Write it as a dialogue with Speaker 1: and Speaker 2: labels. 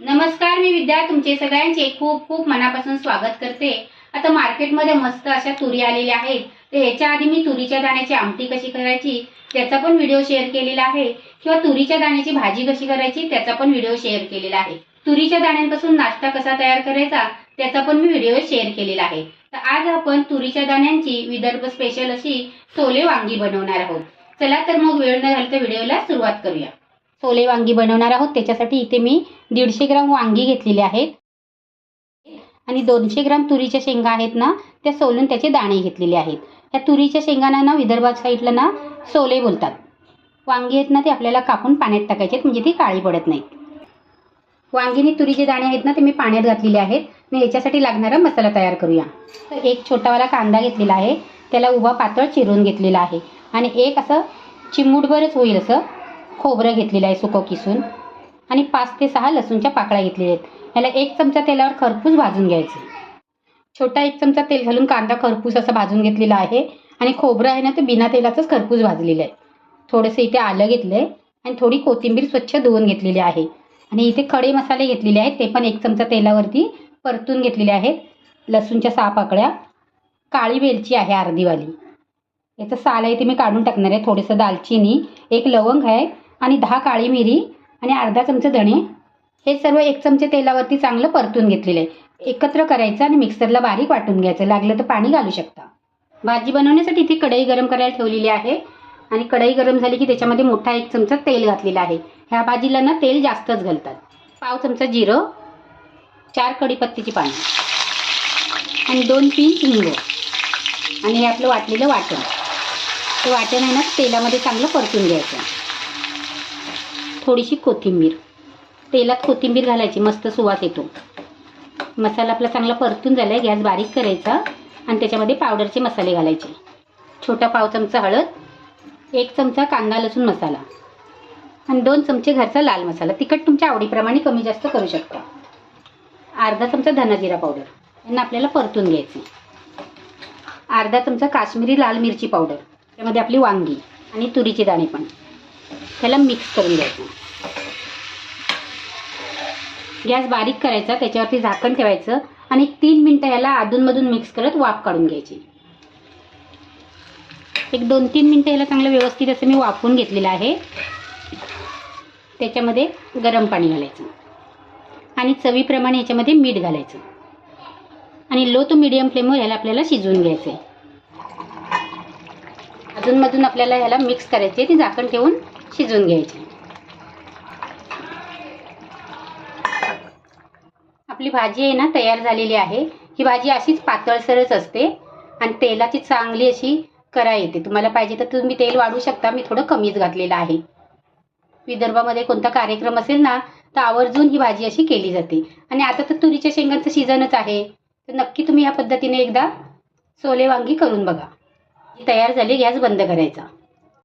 Speaker 1: नमस्कार मी विद्या तुमचे सगळ्यांचे खूप खूप मनापासून स्वागत करते. आता मार्केटमध्ये मस्त अशा तुरी आलेल्या आहेत. तर ह्याच्या आधी मी तुरीच्या दाण्याची आमटी कशी करायची त्याचा पण व्हिडिओ शेअर केलेला आहे. किंवा तुरीच्या दाण्याची भाजी कशी करायची त्याचा पण व्हिडिओ शेअर केलेला आहे. तुरीच्या दाण्यांपासून नाश्ता कसा तयार करायचा त्याचा पण मी व्हिडिओ शेअर केलेला आहे. तर आज आपण तुरीच्या दाण्यांची विदर्भ स्पेशल अशी सोले वांगी बनवणार आहोत. चला तर मग वेळ न घालता व्हिडिओला सुरुवात करूया. सोले वांगी बनवणार आहोत. त्याच्यासाठी इथे मी दीडशे ग्राम वांगी घेतलेली आहेत. आणि दोनशे ग्राम तुरीच्या शेंगा आहेत ना त्या सोलून त्याचे दाणे घेतलेले आहेत. त्या तुरीच्या शेंगांना ना विदर्भात साईडला ना सोले बोलतात. वांगी आहेत ना ते आपल्याला कापून पाण्यात टाकायचे आहेत म्हणजे ती काळी पडत नाहीत. वांगीने तुरीचे दाणे आहेत ना ते मी पाण्यात घातलेले आहेत. मी याच्यासाठी लागणारा मसाला तयार करूया. तर एक छोटावाला कांदा घेतलेला आहे. त्याला उभा पातळ चिरून घेतलेला आहे. आणि एक असं चिमूटभरच होईल असं खोबरं घेतलेलं आहे सुकं किसून. आणि पाच ते सहा लसूणच्या पाकळ्या घेतलेल्या आहेत. ह्याला एक चमचा तेलावर खरपूस भाजून घ्यायचे. छोटा एक चमचा तेल घालून कांदा खरपूस असा भाजून घेतलेला आहे. आणि खोबरं आहे ना ते बिना तेलाचंच खरपूस भाजलेलं आहे. थोडंसं इथे आलं घेतलं आहे आणि थोडी कोथिंबीर स्वच्छ धुवून घेतलेली आहे. आणि इथे खडे मसाले घेतलेले आहेत. ते पण एक चमचा तेलावरती परतून घेतलेले आहेत. लसूणच्या सहा पाकळ्या. काळी वेलची आहे अर्धीवाली. याचं साल आहे ते मी काढून टाकणार आहे. थोडंसं दालचिनी एक लवंग आहे. आणि दहा काळी मिरी आणि अर्धा चमचा धणे. हे सर्व एक चमचे तेलावरती चांगलं परतून घेतलेलं. आहे एकत्र करायचं आणि मिक्सरला बारीक वाटून घ्यायचं. लागलं तर पाणी घालू शकता. भाजी बनवण्यासाठी इथे कढई गरम करायला ठेवलेली आहे. आणि कढई गरम झाली की त्याच्यामध्ये मोठा एक चमचा तेल घातलेला आहे. ह्या भाजीला ना तेल जास्तच घालतात. पाव चमचा जिरं चार कढीपत्तीची पानं आणि दोन तीन हिंग. आणि हे आपलं वाटलेलं वाटण. ते वाटण आहे ना तेलामध्ये चांगलं परतून घ्यायचं. थोडीशी कोथिंबीर. तेलात कोथिंबीर घालायची मस्त सुवास येतो. मसाला आपला चांगला परतून झाला आहे गॅस बारीक करायचा आणि त्याच्यामध्ये पावडरचे मसाले घालायचे. छोटा पाव चमचा हळद एक चमचा कांदा लसूण मसाला आणि दोन चमचे घरचा लाल मसाला. तिखट तुमच्या आवडीप्रमाणे कमी जास्त करू शकता. अर्धा चमचा धनाजिरा पावडर. यांना आपल्याला परतून घ्यायचे. अर्धा चमचा काश्मीरी लाल मिरची पावडर. त्यामध्ये आपली वांगी आणि तुरीचे दाणे पण. त्याला मिक्स करून घ्यायचं. गॅस बारीक करायचा त्याच्यावरती झाकण ठेवायचं आणि एक तीन मिनटं ह्याला अधूनमधून मिक्स करत वाफ काढून घ्यायची. एक दोन तीन मिनटं ह्याला चांगलं व्यवस्थित असं मी वाफवून घेतलेलं आहे. त्याच्यामध्ये गरम पाणी घालायचं. आणि चवीप्रमाणे याच्यामध्ये मीठ घालायचं. आणि लो टू मिडियम फ्लेमवर ह्याला आपल्याला शिजवून घ्यायचं आहे अधूनमधून आपल्याला ह्याला मिक्स करायचे ती झाकण ठेवून शिजून घ्यायचे. आपली भाजी आहे ना तयार झालेली आहे. ही भाजी अशीच पातळसरच असते आणि तेलाची चांगली अशी करा येते. तुम्हाला पाहिजे तर तुम्ही तेल वाढू शकता. मी थोडं कमीच घातलेलं आहे. विदर्भामध्ये कोणता कार्यक्रम असेल ना तर आवर्जून ही भाजी अशी केली जाते. आणि आता तर तुरीच्या शेंगांचं सीझनच आहे. तर नक्की तुम्ही ह्या पद्धतीने एकदा सोले वांगी करून बघा. ही तयार झाली गॅस बंद करायचा.